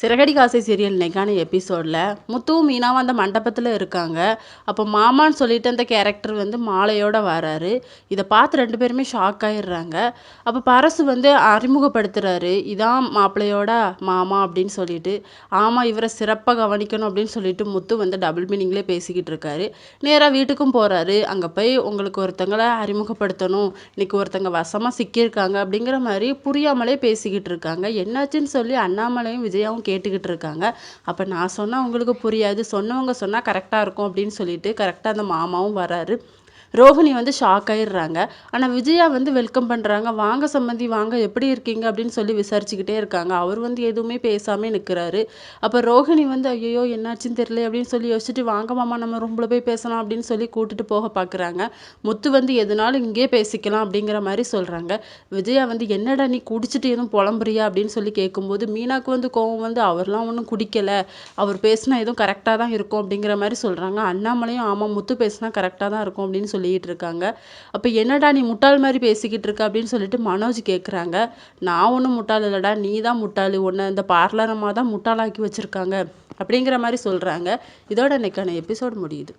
சிறகடி காசை சீரியல் இன்னைக்கான எபிசோடில் முத்துவும் மீனாவும் அந்த மண்டபத்தில் இருக்காங்க. அப்போ மாமான்னு சொல்லிட்டு அந்த கேரக்டர் வந்து மாலையோட வராரு. இதை பார்த்து ரெண்டு பேருமே ஷாக் ஆயிடுறாங்க. அப்போ பரசு வந்து அறிமுகப்படுத்துகிறாரு இதான் மாப்பிள்ளையோட மாமா அப்படின்னு சொல்லிட்டு. ஆமாம் இவரை சிறப்பாக கவனிக்கணும் அப்படின்னு சொல்லிட்டு முத்து வந்து டபுள் மீனிங்லேயே பேசிக்கிட்டு இருக்காரு. நேராக வீட்டுக்கும் போகிறாரு அங்கே போய் உங்களுக்கு ஒருத்தங்களை அறிமுகப்படுத்தணும். இன்னைக்கு ஒருத்தங்க வசமாக சிக்கியிருக்காங்க அப்படிங்கிற மாதிரி புரியாமலே பேசிக்கிட்டு இருக்காங்க. என்னாச்சுன்னு சொல்லி அண்ணாமலையும் விஜயாவும் கேட்டுக்கிட்டு இருக்காங்க அப்போ நான் சொன்னால் அவங்களுக்கு புரியாது. சொன்னவங்க சொன்னால் கரெக்டாக இருக்கும் அப்படின்னு சொல்லிட்டு கரெக்டாக அந்த மாமாவும் வராரு. ரோஹிணி வந்து ஷாக் ஆயிடுறாங்க. ஆனால் விஜயா வந்து வெல்கம் பண்ணுறாங்க வாங்க சம்மந்தி வாங்க எப்படி இருக்கீங்க? அப்படின்னு சொல்லி விசாரிச்சுக்கிட்டே இருக்காங்க. அவர் வந்து எதுவுமே பேசாமல் நிற்கிறாரு அப்போ ரோஹிணி வந்து ஐயோ என்னாச்சுன்னு தெரியல அப்படின்னு சொல்லி யோசிச்சுட்டு வாங்க மாமா நம்ம ரூமில் போய் பேசலாம் அப்படின்னு சொல்லி கூட்டிட்டு போக பார்க்குறாங்க முத்து வந்து எதுனாலும் இங்கேயே பேசிக்கலாம் அப்படிங்கிற மாதிரி சொல்கிறாங்க விஜயா வந்து என்னடா நீ குடிச்சிட்டு எதுவும் புலம்புறியா? அப்படின்னு சொல்லி கேட்கும்போது மீனாக்கு வந்து கோவம் வந்து அவர்லாம் ஒன்றும் குடிக்கலை. அவர் பேசினா எதுவும் கரெக்டாக தான் இருக்கும் அப்படிங்கிற மாதிரி சொல்கிறாங்க அண்ணாமலையும் ஆமாம் முத்து பேசினா கரெக்டாக தான் இருக்கும் அப்படின்னு சொல்லிட்டு இருக்காங்க அப்போ என்னடா நீ முட்டாள் மாதிரி பேசிக்கிட்டு இருக்க அப்படின்னு சொல்லிட்டு மனோஜ் கேட்குறாங்க. நான் ஒன்றும் முட்டாள் இல்லைடா நீ தான் முட்டாள் ஒன்று இந்த பார்லரமாக தான் முட்டாளாக்கி வச்சுருக்காங்க அப்படிங்கிற மாதிரி சொல்கிறாங்க இதோட இன்னைக்கான எபிசோட் முடியுது.